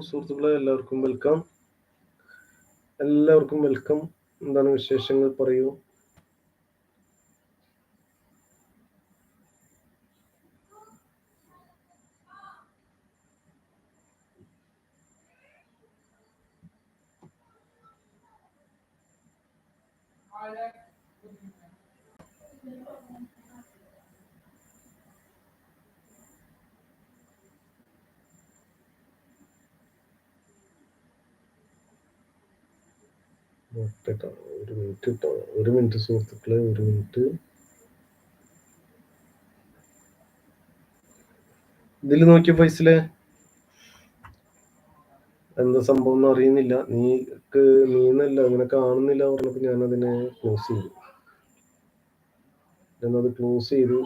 സുഹൃത്തുക്കളെ എല്ലാവർക്കും വെൽക്കം എല്ലാവർക്കും വെൽക്കം എന്താണ് വിശേഷങ്ങൾ? പറയൂ. നോക്കട്ടെ ഒരു മിനിറ്റ് കേട്ടോ ഒരു മിനിറ്റ് സുഹൃത്തുക്കളെ ഒരു മിനിറ്റ്. ഇതിൽ നോക്കിയ ഫൈസിലെ? എന്താ സംഭവം എന്ന് അറിയുന്നില്ല. നീക്ക് നീന്നല്ല അങ്ങനെ കാണുന്നില്ല പറഞ്ഞപ്പോ ഞാൻ അതിനെ ക്ലോസ് ചെയ്തു. ഞാനത് ക്ലോസ് ചെയ്തു.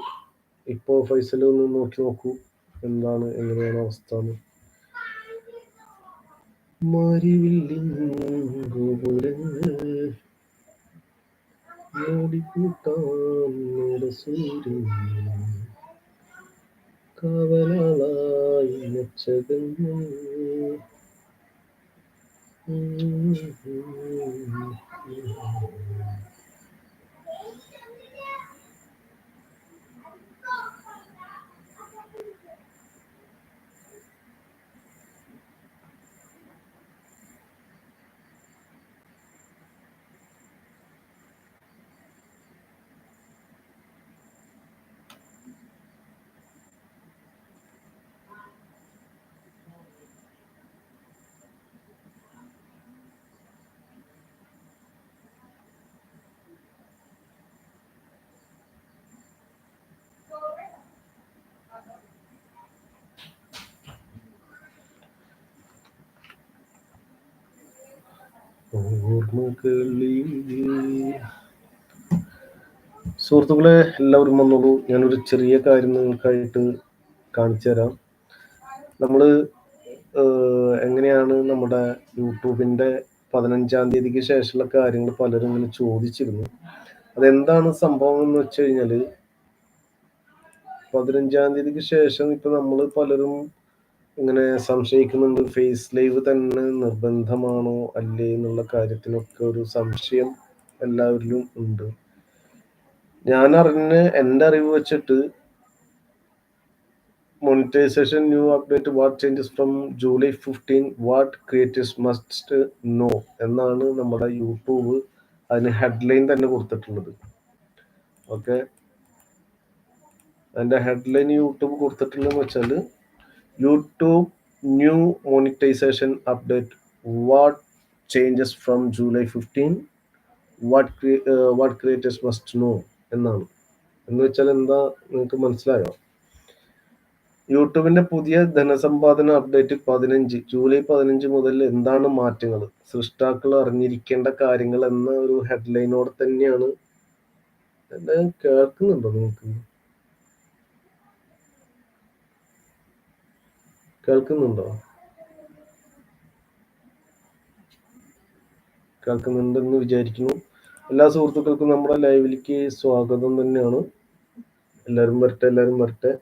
ഇപ്പോ ഫൈസൽ ഒന്ന് നോക്കി നോക്കൂ. എന്താണ് എങ്ങനെയാണ് അവസ്ഥ എന്ന്. മരിവില്ലിൻ ഗോപുരങ്ങൾ മൂടിക്കൂട്ടാൻ സൂര്യൻ. കാവലാളായി നച്ചകങ്ങൾ സുഹൃത്തുക്കളെ എല്ലാവരും വന്നോളൂ. ഞാനൊരു ചെറിയ കാര്യം നിങ്ങൾക്കായിട്ട് കാണിച്ചു തരാം. നമ്മൾ എങ്ങനെയാണ് നമ്മുടെ യൂട്യൂബിന്റെ പതിനഞ്ചാം തീയതിക്ക് ശേഷമുള്ള കാര്യങ്ങൾ പലരും ഇങ്ങനെ ചോദിച്ചിരുന്നു. അതെന്താണ് സംഭവം എന്ന് വെച്ച് കഴിഞ്ഞാൽ പതിനഞ്ചാം തീയതിക്ക് ശേഷം ഇപ്പം നമ്മൾ പലരും ഇങ്ങനെ സംശയിക്കുന്നുണ്ട് ഫേസ് ലൈവ് തന്നെ നിർബന്ധമാണോ അല്ലേ എന്നുള്ള കാര്യത്തിനൊക്കെ ഒരു സംശയം എല്ലാവരിലും ഉണ്ട്. ഞാൻ അറിഞ്ഞ എന്റെ അറിവ് വെച്ചിട്ട് monetization new update what changes from July fifteen what creators must know എന്നാണ് നമ്മുടെ യൂട്യൂബ് അതിന് ഹെഡ്ലൈൻ തന്നെ കൊടുത്തിട്ടുള്ളത്. ഓക്കെ അതിന്റെ ഹെഡ്ലൈൻ യൂട്യൂബ് കൊടുത്തിട്ടുള്ളതെന്ന് വെച്ചാൽ YouTube new monetization update. What changes from July fifteen? What what creators must know എന്നാണ്. എന്ന് വെച്ചാൽ എന്താ നിങ്ങൾക്ക് മനസ്സിലായോ? യൂട്യൂബിന്റെ പുതിയ ധനസമ്പാദന അപ്ഡേറ്റ് പതിനഞ്ച്. ജൂലൈ പതിനഞ്ച് മുതൽ എന്താണ് മാറ്റങ്ങൾ? സൃഷ്ടാക്കൾ അറിഞ്ഞിരിക്കേണ്ട കാര്യങ്ങൾ എന്ന ഒരു ഹെഡ്ലൈനോട് തന്നെയാണ്. കേൾക്കുന്നുണ്ടോ നിങ്ങൾക്ക്? കേൾക്കുന്നുണ്ടോ? കേൾക്കുന്നുണ്ടെന്ന് വിചാരിക്കുന്നു. എല്ലാ സുഹൃത്തുക്കൾക്കും നമ്മുടെ ലൈവിലേക്ക് സ്വാഗതം തന്നെയാണ്. എല്ലാവരും വരട്ടെ എല്ലാവരും വരട്ടെ.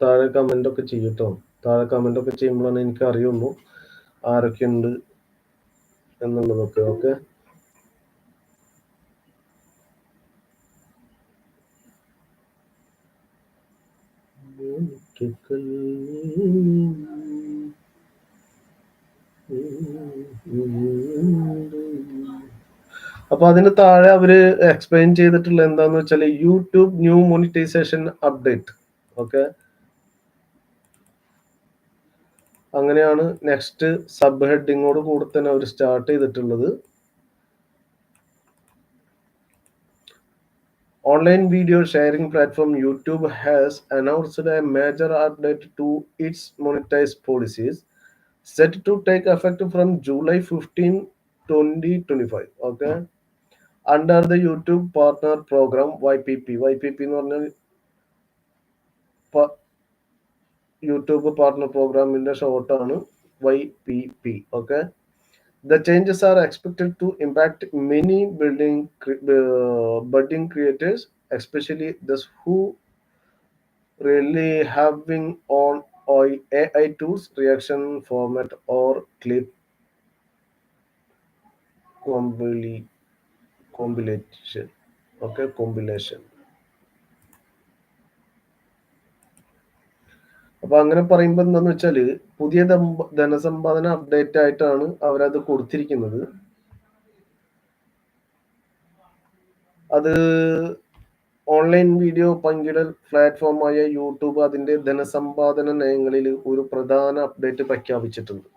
താഴെ കമന്റ് ഒക്കെ ചെയ്യട്ടോ. താഴെ കമന്റ് ഒക്കെ ചെയ്യുമ്പോഴാണ് എനിക്ക് അറിയുള്ളൂ ആരൊക്കെയുണ്ട് എന്നുള്ളതൊക്കെ ഓക്കെ അപ്പൊ അതിന് താഴെ അവർ എക്സ്പ്ലെയിൻ ചെയ്തിട്ടുള്ള എന്താന്ന് വെച്ചാൽ YouTube new monetization update okay അങ്ങനെയാണ് നെക്സ്റ്റ് സബ് ഹെഡിങ്ങോട് കൂടെ തന്നെ അവർ സ്റ്റാർട്ട് ചെയ്തിട്ടുള്ളത്. Announced a major update to its monetize policies set to take effect from July fifteen twenty twenty five okay under the YouTube partner program Y P P Y P P എന്ന് പറഞ്ഞാൽ YouTube partner പ്രോഗ്രാമിന്റെ ഷോർട്ടാണ് Y P P okay The changes are expected to impact many building uh, budding creators, especially those who really have been on AI tools, reaction format, or clip compilation. Okay, compilation. അപ്പൊ അങ്ങനെ പറയുമ്പോൾ എന്താന്ന് വെച്ചാൽ പുതിയ ധനസമ്പാദന update ആയിട്ടാണ് അവരത് കൊടുത്തിരിക്കുന്നത്. അത് ഓൺലൈൻ വീഡിയോ പങ്കിടൽ പ്ലാറ്റ്ഫോമായ യൂട്യൂബ് അതിന്റെ ധനസമ്പാദന നയങ്ങളിൽ ഒരു പ്രധാന അപ്ഡേറ്റ് പ്രഖ്യാപിച്ചിട്ടുണ്ട്.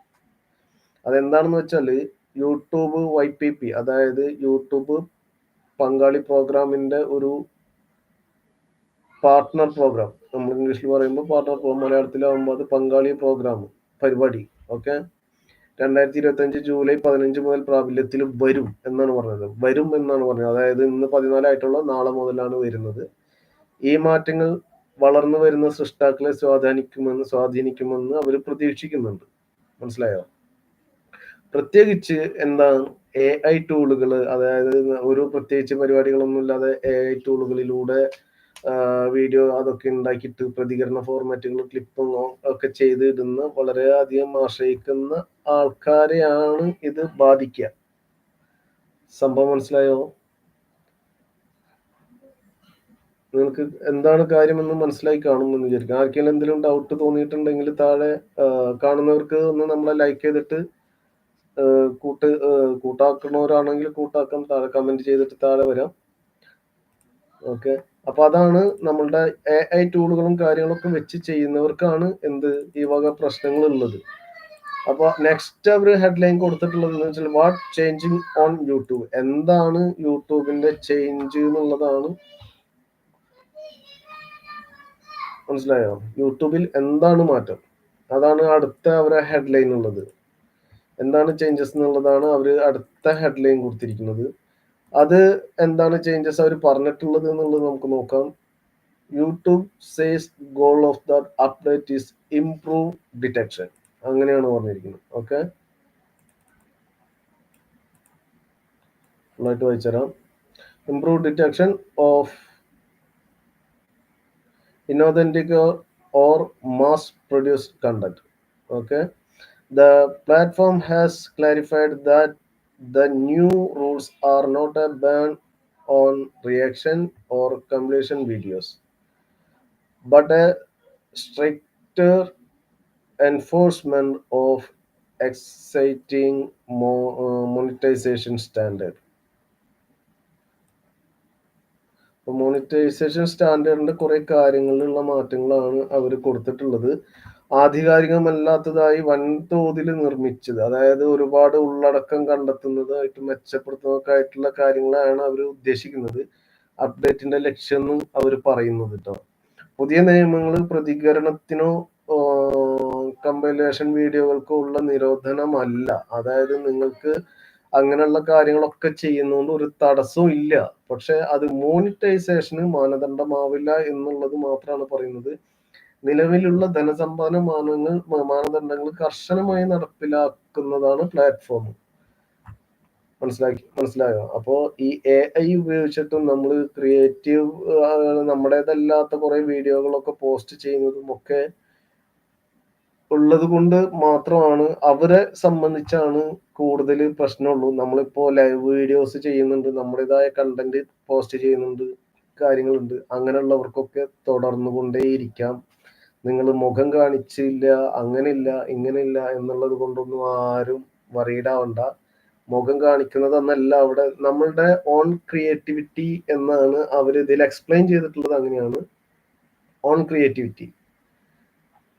അതെന്താണെന്ന് വെച്ചാൽ യൂട്യൂബ് വൈ പി പി അതായത് യൂട്യൂബ് പങ്കാളി പ്രോഗ്രാമിന്റെ ഒരു പാർട്ട്ണർ പ്രോഗ്രാം നമ്മൾ ഇംഗ്ലീഷിൽ പറയുമ്പോൾ പാർട്ട്ണർ പ്രോഗ്രാം മലയാളത്തിലാവുമ്പോൾ അത് പങ്കാളി പ്രോഗ്രാം പരിപാടി ഓക്കെ രണ്ടായിരത്തി ഇരുപത്തഞ്ച് ജൂലൈ പതിനഞ്ച് മുതൽ പ്രാബല്യത്തിൽ വരും എന്നാണ് പറഞ്ഞത്. വരും എന്നാണ് പറഞ്ഞത്. അതായത് ഇന്ന് പതിനാലായിട്ടുള്ള നാളെ മുതലാണ് വരുന്നത്. ഈ മാറ്റങ്ങൾ വളർന്നു വരുന്ന സൃഷ്ടാക്കളെ സ്വാധീനിക്കുമെന്ന് സ്വാധീനിക്കുമെന്ന് അവർ പ്രതീക്ഷിക്കുന്നുണ്ട്. മനസ്സിലായോ? പ്രത്യേകിച്ച് എന്താ എ ഐ ടൂളുകൾ അതായത് ഒരു പ്രത്യേകിച്ച് പരിപാടികളൊന്നും ഇല്ലാതെ എ ഐ ടൂളുകളിലൂടെ വീഡിയോ അതൊക്കെ ഉണ്ടാക്കിയിട്ട് പ്രതികരണ ഫോർമാറ്റുകളും ക്ലിപ്പും ഒക്കെ ചെയ്ത് ഇടുന്ന വളരെയധികം ആശ്രയിക്കുന്ന ആൾക്കാരെയാണ് ഇത് ബാധിക്കുക. സംഭവം മനസ്സിലായോ? നിങ്ങൾക്ക് എന്താണ് കാര്യമെന്ന് മനസ്സിലായി കാണുമെന്ന് വിചാരിക്കും. ആർക്കെങ്കിലും എന്തെങ്കിലും ഡൗട്ട് തോന്നിയിട്ടുണ്ടെങ്കിൽ താഴെ കാണുന്നവർക്ക് ഒന്ന് നമ്മളെ ലൈക്ക് ചെയ്തിട്ട് കൂട്ട് കൂട്ടാക്കണവരാണെങ്കിൽ കൂട്ടാക്കാം. താഴെ കമന്റ് ചെയ്തിട്ട് താഴെ വരാം. ഓക്കെ അപ്പൊ അതാണ് നമ്മളുടെ എ ഐ ടൂളുകളും കാര്യങ്ങളൊക്കെ വെച്ച് ചെയ്യുന്നവർക്കാണ് എന്ത് ഈ വക പ്രശ്നങ്ങൾ ഉള്ളത് അപ്പൊ നെക്സ്റ്റ് അവർ ഹെഡ്ലൈൻ കൊടുത്തിട്ടുള്ളത് എന്ന് വെച്ചാൽ വാട്ട് ചേഞ്ചിങ് ഓൺ യൂട്യൂബ് എന്താണ് യൂട്യൂബിന്റെ ചേഞ്ച് എന്നുള്ളതാണ്. മനസ്സിലായോ? യൂട്യൂബിൽ എന്താണ് മാറ്റം? അതാണ് അടുത്ത അവരെ ഹെഡ്ലൈൻ ഉള്ളത്. എന്താണ് ചേഞ്ചസ് എന്നുള്ളതാണ് അവർ അടുത്ത ഹെഡ്ലൈൻ കൊടുത്തിരിക്കുന്നത്. അത് എന്താണ് ചേഞ്ചസ് അവർ പറഞ്ഞിട്ടുള്ളത് എന്നുള്ളത് നമുക്ക് നോക്കാം. YouTube says goal of the update is improve detection അങ്ങനെയാണ് പറഞ്ഞിരിക്കുന്നത്. ഓക്കെ ഫുള്ളായിട്ട് വായിച്ചുതരാം. Improve detection of inauthentic or mass produced content okay the platform has clarified that the new rules are not a ban on reaction or completion videos, but a stricter enforcement of exciting mo- uh, monetization standard. Monetization സ്റ്റാൻഡേർഡിന്റെ കുറെ കാര്യങ്ങളിലുള്ള മാറ്റങ്ങളാണ് അവർ കൊടുത്തിട്ടുള്ളത് ആധികാരികമല്ലാത്തതായി വൻതോതിൽ നിർമ്മിച്ചത്. അതായത് ഒരുപാട് ഉള്ളടക്കം കണ്ടെത്തുന്നതായിട്ട് മെച്ചപ്പെടുത്തുന്നതൊക്കെ ആയിട്ടുള്ള കാര്യങ്ങളാണ് അവർ ഉദ്ദേശിക്കുന്നത്. അപ്ഡേറ്റിന്റെ ലക്ഷ്യം എന്നും അവർ പറയുന്നത് കേട്ടോ പുതിയ നിയമങ്ങൾ പ്രതികരണത്തിനോ കമ്പലേഷൻ വീഡിയോകൾക്കോ ഉള്ള നിരോധനമല്ല. അതായത് നിങ്ങൾക്ക് അങ്ങനെയുള്ള കാര്യങ്ങളൊക്കെ ചെയ്യുന്നതുകൊണ്ട് ഒരു തടസ്സവും ഇല്ല. പക്ഷെ അത് മോണിറ്റൈസേഷന് മാനദണ്ഡമാവില്ല എന്നുള്ളത് മാത്രമാണ് പറയുന്നത്. നിലവിലുള്ള ധനസമ്പാദന മാനങ്ങൾ മാനദണ്ഡങ്ങൾ കർശനമായി നടപ്പിലാക്കുന്നതാണ് പ്ലാറ്റ്ഫോം മനസ്സിലാക്കി മനസ്സിലായോ? അപ്പോ ഈ എ ഐ ഉപയോഗിച്ചിട്ടും നമ്മൾ ക്രിയേറ്റീവ് നമ്മുടേതല്ലാത്ത കുറെ വീഡിയോകളൊക്കെ പോസ്റ്റ് ചെയ്യുന്നതും ഒക്കെ ഉള്ളത് കൊണ്ട് മാത്രമാണ് അവരെ സംബന്ധിച്ചാണ് കൂടുതൽ പ്രശ്നമുള്ളൂ. നമ്മളിപ്പോ ലൈവ് വീഡിയോസ് ചെയ്യുന്നുണ്ട് നമ്മുടേതായ കണ്ടന്റ് പോസ്റ്റ് ചെയ്യുന്നുണ്ട് കാര്യങ്ങളുണ്ട്. അങ്ങനെയുള്ളവർക്കൊക്കെ തുടർന്നു കൊണ്ടേയിരിക്കാം നിങ്ങൾ മുഖം കാണിച്ചില്ല അങ്ങനെയില്ല ഇങ്ങനെയില്ല എന്നുള്ളത് കൊണ്ടൊന്നും ആരും വറീഡാവണ്ട മുഖം കാണിക്കുന്നത് എന്നല്ല അവിടെ നമ്മളുടെ ഓൺ ക്രിയേറ്റിവിറ്റി എന്നാണ് അവർ ഇതിൽ എക്സ്പ്ലെയിൻ ചെയ്തിട്ടുള്ളത് അങ്ങനെയാണ്. ഓൺ ക്രിയേറ്റിവിറ്റി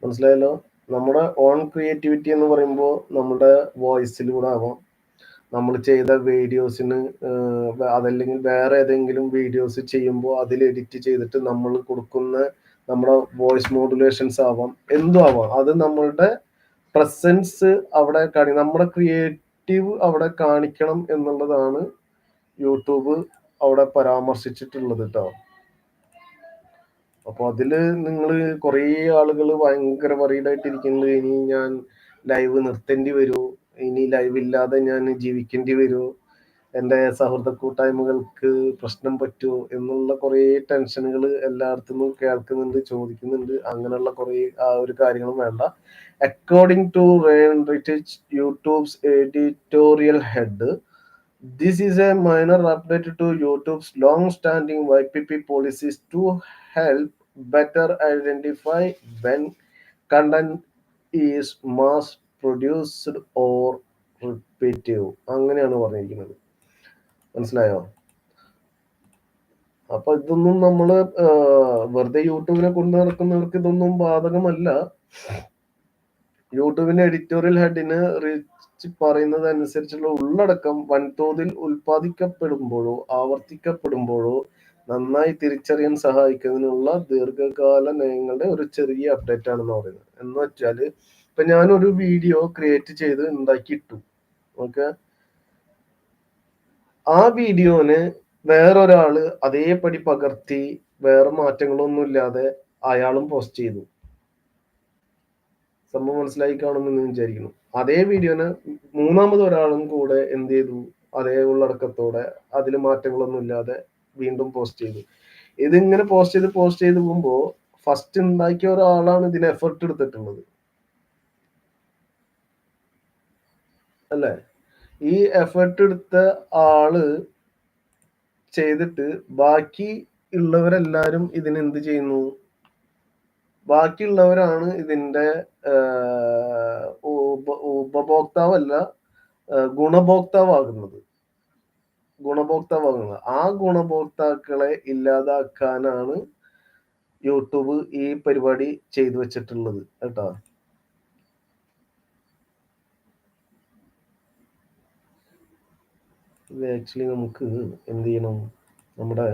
മനസ്സിലായല്ലോ? നമ്മുടെ ഓൺ ക്രിയേറ്റിവിറ്റി എന്ന് പറയുമ്പോൾ നമ്മുടെ വോയിസിലൂടെ ആവാം. നമ്മൾ ചെയ്ത വീഡിയോസിന് അതല്ലെങ്കിൽ വേറെ ഏതെങ്കിലും വീഡിയോസ് ചെയ്യുമ്പോൾ അതിൽ എഡിറ്റ് ചെയ്തിട്ട് നമ്മൾ കൊടുക്കുന്ന നമ്മുടെ വോയിസ് മോഡുലേഷൻസ് ആവാം എന്തും ആവാം. അത് നമ്മളുടെ പ്രസൻസ് അവിടെ കാണി നമ്മുടെ ക്രിയേറ്റീവ് അവിടെ കാണിക്കണം എന്നുള്ളതാണ് യൂട്യൂബ് അവിടെ പരാമർശിച്ചിട്ടുള്ളത് കേട്ടോ അപ്പൊ അതിൽ നിങ്ങൾ കുറേ ആളുകൾ ഭയങ്കര വറീഡായിട്ട് ഇരിക്കുന്നത് ഇനി ഞാൻ ലൈവ് നിർത്തേണ്ടി വരുമോ ഇനി ലൈവ് ഇല്ലാതെ ഞാൻ ജീവിക്കേണ്ടി വരുമോ എന്റെ സൗഹൃദ കൂട്ടായ്മകൾക്ക് പ്രശ്നം പറ്റുമോ എന്നുള്ള കുറേ ടെൻഷനുകൾ എല്ലായിടത്തു കേൾക്കുന്നുണ്ട് ചോദിക്കുന്നുണ്ട്. അങ്ങനെയുള്ള കുറേ ആ ഒരു കാര്യങ്ങളും വേണ്ട. According to Rene Ritchie YouTube's editorial head this is a minor update to YouTube's long standing Y P P policies to help better identify when content is mass produced or repetitive അങ്ങനെയാണ് പറഞ്ഞിരിക്കുന്നത്. മനസ്സിലായോ? അപ്പൊ ഇതൊന്നും നമ്മൾ വെറുതെ യൂട്യൂബിനെ കൊണ്ടു നടക്കുന്നവർക്ക് ഇതൊന്നും ബാധകമല്ല. യൂട്യൂബിന്റെ എഡിറ്റോറിയൽ ഹെഡിന് റിച്ച് പറയുന്നത് അനുസരിച്ചുള്ള ഉള്ളടക്കം വൻതോതിൽ ഉൽപ്പാദിക്കപ്പെടുമ്പോഴോ ആവർത്തിക്കപ്പെടുമ്പോഴോ നന്നായി തിരിച്ചറിയാൻ സഹായിക്കുന്നതിനുള്ള ദീർഘകാല നയങ്ങളുടെ ഒരു ചെറിയ അപ്ഡേറ്റ് ആണെന്ന് പറയുന്നത്. എന്ന് വെച്ചാൽ ഇപ്പൊ ഞാനൊരു വീഡിയോ ക്രിയേറ്റ് ചെയ്ത് ഉണ്ടാക്കി ഇട്ടു ഓക്കെ? ആ വീഡിയോന് വേറൊരാൾ അതേപടി പകർത്തി വേറെ മാറ്റങ്ങളൊന്നും ഇല്ലാതെ അയാളും പോസ്റ്റ് ചെയ്തു. സംഭവം മനസ്സിലായി കാണുമെന്ന് വിചാരിക്കുന്നു. അതേ വീഡിയോന് മൂന്നാമത് ഒരാളും കൂടെ എന്ത് ചെയ്തു? അതേ ഉള്ളടക്കത്തോടെ അതിൽ മാറ്റങ്ങളൊന്നും ഇല്ലാതെ വീണ്ടും പോസ്റ്റ് ചെയ്തു. ഇതിങ്ങനെ പോസ്റ്റ് ചെയ്ത് പോസ്റ്റ് ചെയ്ത് പോകുമ്പോൾ ഫസ്റ്റ് ഉണ്ടാക്കിയ ഒരാളാണ് ഇതിന് എഫർട്ട് എടുത്തിട്ടുള്ളത്. അല്ലേ? ഈ എഫേർട്ട് എടുത്ത ആൾ ചെയ്തിട്ട് ബാക്കി ഉള്ളവരെല്ലാരും ഇതിന് എന്ത് ചെയ്യുന്നു? ബാക്കിയുള്ളവരാണ് ഇതിന്റെ ഉപഭോക്താവല്ല ഗുണഭോക്താവാകുന്നത്. ഗുണഭോക്താവാകുന്നത്. ആ ഗുണഭോക്താക്കളെ ഇല്ലാതാക്കാനാണ് യൂട്യൂബ് ഈ പരിപാടി ചെയ്തു വെച്ചിട്ടുള്ളത്. കേട്ടോ. ഇത് ആക്ച്വലി നമുക്ക് എന്ത് ചെയ്യണം? നമ്മുടെ